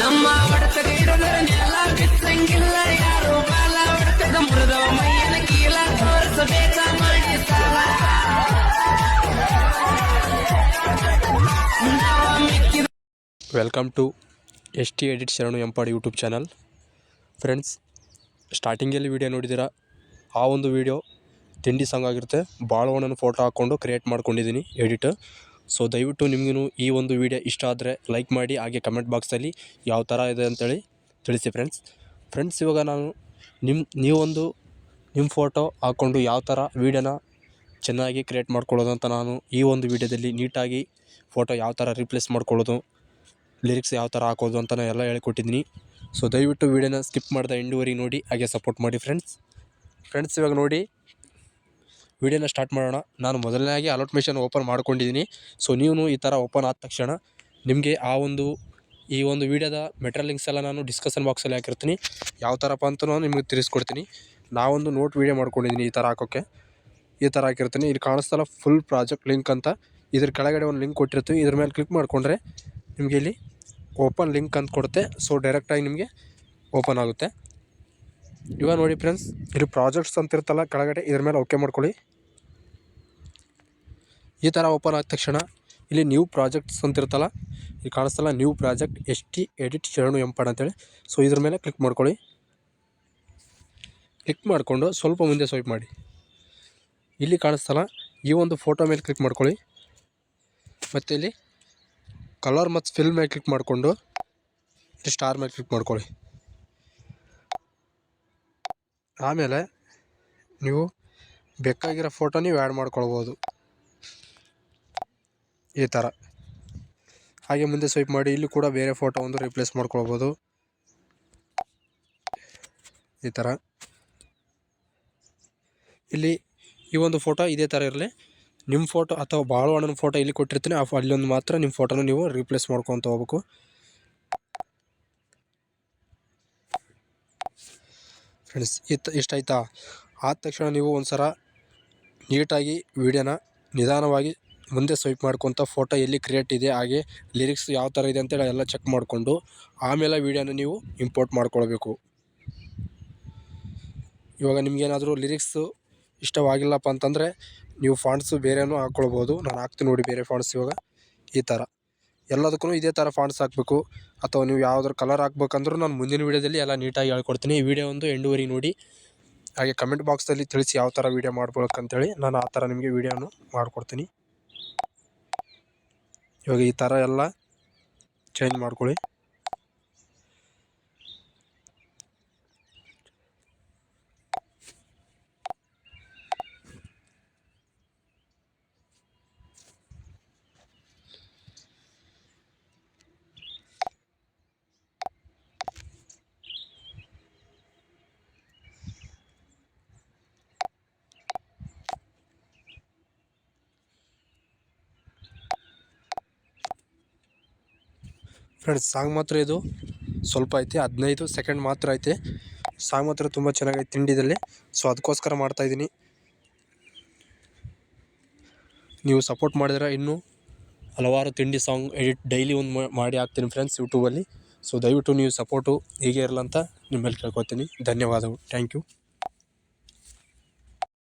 ನಮ್ಮ ನೆಲ ಯಾರು ಬಾಲ ಮೈಯನ ಕೀಲ ತೋರಿಸಬೇಕ ಸಾಲ. Welcome to S T edit Sharanu Empadi YouTube channel friends ಸ್ಟಾರ್ಟಿಂಗಲ್ಲಿ ವೀಡಿಯೋ ನೋಡಿದ್ದೀರಾ? ಆ ಒಂದು ವೀಡಿಯೋ ತಿಂಡಿ ಸಾಂಗ್ ಆಗಿರುತ್ತೆ. ಬಾಳವಣ್ಣನ ಫೋಟೋ ಹಾಕ್ಕೊಂಡು ಕ್ರಿಯೇಟ್ ಮಾಡ್ಕೊಂಡಿದ್ದೀನಿ ಎಡಿಟ್ ಸೊ ದಯವಿಟ್ಟು ನಿಮಗೂ ಈ ಒಂದು ವೀಡಿಯೋ ಇಷ್ಟ ಆದರೆ ಲೈಕ್ ಮಾಡಿ, ಹಾಗೆ ಕಮೆಂಟ್ ಬಾಕ್ಸಲ್ಲಿ ಯಾವ ಥರ ಇದೆ ಅಂತೇಳಿ ತಿಳಿಸಿ ಫ್ರೆಂಡ್ಸ್ ಫ್ರೆಂಡ್ಸ್ ಇವಾಗ ನಾನು ನಿಮ್ಮ ನೀವೊಂದು ನಿಮ್ಮ ಫೋಟೋ ಹಾಕ್ಕೊಂಡು ಯಾವ ಥರ ವೀಡಿಯೋನ ಚೆನ್ನಾಗಿ ಕ್ರಿಯೇಟ್ ಮಾಡ್ಕೊಳ್ಳೋದು ಅಂತ ನಾನು ಈ ಒಂದು ವೀಡಿಯೋದಲ್ಲಿ ನೀಟಾಗಿ ಫೋಟೋ ಯಾವ ಥರ ರಿಪ್ಲೇಸ್ ಮಾಡ್ಕೊಳ್ಳೋದು ಲಿರಿಕ್ಸ್ ಯಾವ ಥರ ಹಾಕೋದು ಅಂತ ಎಲ್ಲ ಹೇಳ್ಕೊಟ್ಟಿದ್ದೀನಿ. ಸೊ ದಯವಿಟ್ಟು ವೀಡಿಯೋನ ಸ್ಕಿಪ್ ಮಾಡಿದ ಎಂಡುವರೆಗೆ ನೋಡಿ, ಹಾಗೆ ಸಪೋರ್ಟ್ ಮಾಡಿ ಫ್ರೆಂಡ್ಸ್ ಫ್ರೆಂಡ್ಸ್ ಇವಾಗ ನೋಡಿ ವೀಡಿಯೋನ ಸ್ಟಾರ್ಟ್ ಮಾಡೋಣ. ನಾನು ಮೊದಲನೇದಾಗಿ ಮೆಷಿನ್ ಓಪನ್ ಮಾಡ್ಕೊಂಡಿದ್ದೀನಿ. ಸೊ ನೀವು ಈ ಥರ ಓಪನ್ ಆದ ತಕ್ಷಣ ನಿಮಗೆ ಆ ಒಂದು, ಈ ಒಂದು ವೀಡಿಯೋದ ಮೆಟೀರಿಯಲ್ ಲಿಂಕ್ಸ್ ಎಲ್ಲ ನಾನು ಡಿಸ್ಕಷನ್ ಬಾಕ್ಸಲ್ಲಿ ಹಾಕಿರ್ತೀನಿ. ಯಾವ ಥರಪ್ಪ ಅಂತ ನಾನು ನಿಮಗೆ ತಿಳಿಸ್ಕೊಡ್ತೀನಿ. ನಾವೊಂದು ನೋಟ್ ವೀಡಿಯೋ ಮಾಡ್ಕೊಂಡಿದ್ದೀನಿ ಈ ಥರ ಹಾಕೋಕ್ಕೆ ಈ ಥರ ಹಾಕಿರ್ತೀನಿ. ಇಲ್ಲಿ ಕಾಣಿಸ್ತಲ್ಲ ಫುಲ್ ಪ್ರಾಜೆಕ್ಟ್ ಲಿಂಕ್ ಅಂತ. ಇದ್ರ ಕೆಳಗಡೆ ಒಂದು ಲಿಂಕ್ ಕೊಟ್ಟಿರ್ತೀವಿ. ಇದ್ರ ಮೇಲೆ ಕ್ಲಿಕ್ ಮಾಡಿಕೊಂಡ್ರೆ ನಿಮಗೆ ಇಲ್ಲಿ ಓಪನ್ ಲಿಂಕ್ ಅಂತ ಕೊಡುತ್ತೆ. ಸೊ ಡೈರೆಕ್ಟಾಗಿ ನಿಮಗೆ ಓಪನ್ ಆಗುತ್ತೆ. ಇವಾಗ ನೋಡಿ ಫ್ರೆಂಡ್ಸ್ ಇಲ್ಲಿ ಪ್ರಾಜೆಕ್ಟ್ಸ್ ಅಂತ ಇರುತ್ತಲ್ಲ, ಕೆಳಗಡೆ ಇದ್ರ ಮೇಲೆ ಓಕೆ ಮಾಡ್ಕೊಳ್ಳಿ. ಈ ಥರ ಓಪನ್ ಆದ ತಕ್ಷಣ ಇಲ್ಲಿ ನ್ಯೂ ಪ್ರಾಜೆಕ್ಟ್ಸ್ ಅಂತ ಇರುತ್ತಲ್ಲ, ಇಲ್ಲಿ ಕಾಣಿಸ್ತಲ್ಲ new project S T edit Sharanu Empad ಅಂತೇಳಿ. ಸೊ ಇದ್ರ ಮೇಲೆ ಕ್ಲಿಕ್ ಮಾಡ್ಕೊಳ್ಳಿ. ಕ್ಲಿಕ್ ಮಾಡಿಕೊಂಡು ಸ್ವಲ್ಪ ಮುಂದೆ ಸ್ವೈಪ್ ಮಾಡಿ. ಇಲ್ಲಿ ಕಾಣಿಸ್ತಲ್ಲ ಈ ಒಂದು ಫೋಟೋ ಮೇಲೆ ಕ್ಲಿಕ್ ಮಾಡ್ಕೊಳ್ಳಿ. ಮತ್ತು ಇಲ್ಲಿ ಕಲರ್ ಮತ್ತು ಫಿಲ್ ಮೇಲೆ ಕ್ಲಿಕ್ ಮಾಡಿಕೊಂಡು ಸ್ಟಾರ್ ಮೇಲೆ ಕ್ಲಿಕ್ ಮಾಡ್ಕೊಳ್ಳಿ. ಆಮೇಲೆ ನೀವು ಬೇಕಾಗಿರೋ ಫೋಟೋ ನೀವು ಆ್ಯಡ್ ಮಾಡ್ಕೊಳ್ಬೋದು. ಈ ಥರ. ಹಾಗೆ ಮುಂದೆ ಸ್ವೈಪ್ ಮಾಡಿ, ಇಲ್ಲಿ ಕೂಡ ಬೇರೆ ಫೋಟೋ ಒಂದು ರಿಪ್ಲೇಸ್ ಮಾಡ್ಕೊಳ್ಬೋದು. ಈ ಥರ. ಇಲ್ಲಿ ಈ ಒಂದು ಫೋಟೋ ಇದೇ ಥರ ಇರಲಿ. ನಿಮ್ಮ ಫೋಟೋ ಅಥವಾ ಬಾಳವಣ್ಣನ ಫೋಟೋ ಇಲ್ಲಿ ಕೊಟ್ಟಿರ್ತೀನಿ. ಆ ಅಲ್ಲೊಂದು ಮಾತ್ರ ನಿಮ್ಮ ಫೋಟೋನ ನೀವು ರಿಪ್ಲೇಸ್ ಮಾಡ್ಕೊತ ಹೋಗ್ಬೇಕು. ಫ್ರೆಂಡ್ಸ್ ಇತ್ತು ಇಷ್ಟಾಯ್ತಾ? ಆದ ತಕ್ಷಣ ನೀವು ಒಂದು ಸಲ ನೀಟಾಗಿ ವೀಡಿಯೋನ ನಿಧಾನವಾಗಿ ಮುಂದೆ ಸ್ವೈಪ್ ಮಾಡ್ಕೊತ ಫೋಟೋ ಎಲ್ಲಿ ಕ್ರಿಯೇಟ್ ಇದೆ, ಹಾಗೆ ಲಿರಿಕ್ಸ್ ಯಾವ ಥರ ಇದೆ ಅಂತೇಳಿ ಎಲ್ಲ ಚೆಕ್ ಮಾಡಿಕೊಂಡು ಆಮೇಲೆ ವೀಡಿಯೋನ ನೀವು ಇಂಪೋರ್ಟ್ ಮಾಡ್ಕೊಳ್ಬೇಕು. ಇವಾಗ ನಿಮಗೇನಾದರೂ ಲಿರಿಕ್ಸು ಇಷ್ಟವಾಗಿಲ್ಲಪ್ಪ ಅಂತಂದರೆ ನೀವು ಫಾಂಡ್ಸು ಬೇರೆನೂ ಹಾಕ್ಕೊಳ್ಬೋದು ನಾನು ಹಾಕ್ತೀನಿ ನೋಡಿ ಬೇರೆ ಫಾಂಟ್ಸ್ ಇವಾಗ ಈ ಥರ ಎಲ್ಲದಕ್ಕೂ ಇದೇ ಥರ ಫಾಂಟ್ಸ್ ಹಾಕಬೇಕು. ಅಥವಾ ನೀವು ಯಾವುದಾದ್ರು ಕಲರ್ ಹಾಕ್ಬೇಕಂದ್ರೂ ನಾನು ಮುಂದಿನ ವೀಡಿಯೋದಲ್ಲಿ ಎಲ್ಲ ನೀಟಾಗಿ ಹೇಳ್ಕೊಡ್ತೀನಿ. ಈ ವಿಡಿಯೋ ಒಂದು ಎಂಡೂವರೆಗೆ ನೋಡಿ. ಹಾಗೆ ಕಮೆಂಟ್ ಬಾಕ್ಸಲ್ಲಿ ತಿಳಿಸಿ ಯಾವ ಥರ ವೀಡಿಯೋ ಮಾಡ್ಬೇಕಂತೇಳಿ ನಾನು ಆ ಥರ ನಿಮಗೆ ವೀಡಿಯೋನು ಮಾಡಿಕೊಡ್ತೀನಿ. ಇವಾಗ ಈ ಥರ ಎಲ್ಲ ಚೇಂಜ್ ಮಾಡ್ಕೊಳ್ಳಿ. ಫ್ರೆಂಡ್ಸ್ ಸಾಂಗ್ ಮಾತ್ರ ಇದು. ಸ್ವಲ್ಪ ಐತೆ, ಹದಿನೈದು ಸೆಕೆಂಡ್ ಮಾತ್ರ ಐತೆ. ಸಾಂಗ್ ಮಾತ್ರ ತುಂಬ ಚೆನ್ನಾಗೈತೆ ತಿಂಡಿದಲ್ಲಿ. ಸೊ ಅದಕ್ಕೋಸ್ಕರ ಮಾಡ್ತಾಯಿದ್ದೀನಿ ನೀವು ಸಪೋರ್ಟ್ ಮಾಡಿದ್ರೆ ಇನ್ನೂ ಹಲವಾರು ತಿಂಡಿ ಸಾಂಗ್ ಎಡಿಟ್ ಡೈಲಿ ಒಂದು ಮಾಡಿ ಹಾಕ್ತೀನಿ ಫ್ರೆಂಡ್ಸ್ ಯೂಟ್ಯೂಬಲ್ಲಿ ಸೊ ದಯವಿಟ್ಟು ನೀವು ಸಪೋರ್ಟು ಹೀಗೆ ಇರಲಂತ ನಿಮ್ಮಲ್ಲಿ ಕೇಳ್ಕೊತೀನಿ. ಧನ್ಯವಾದಗಳು. Thank you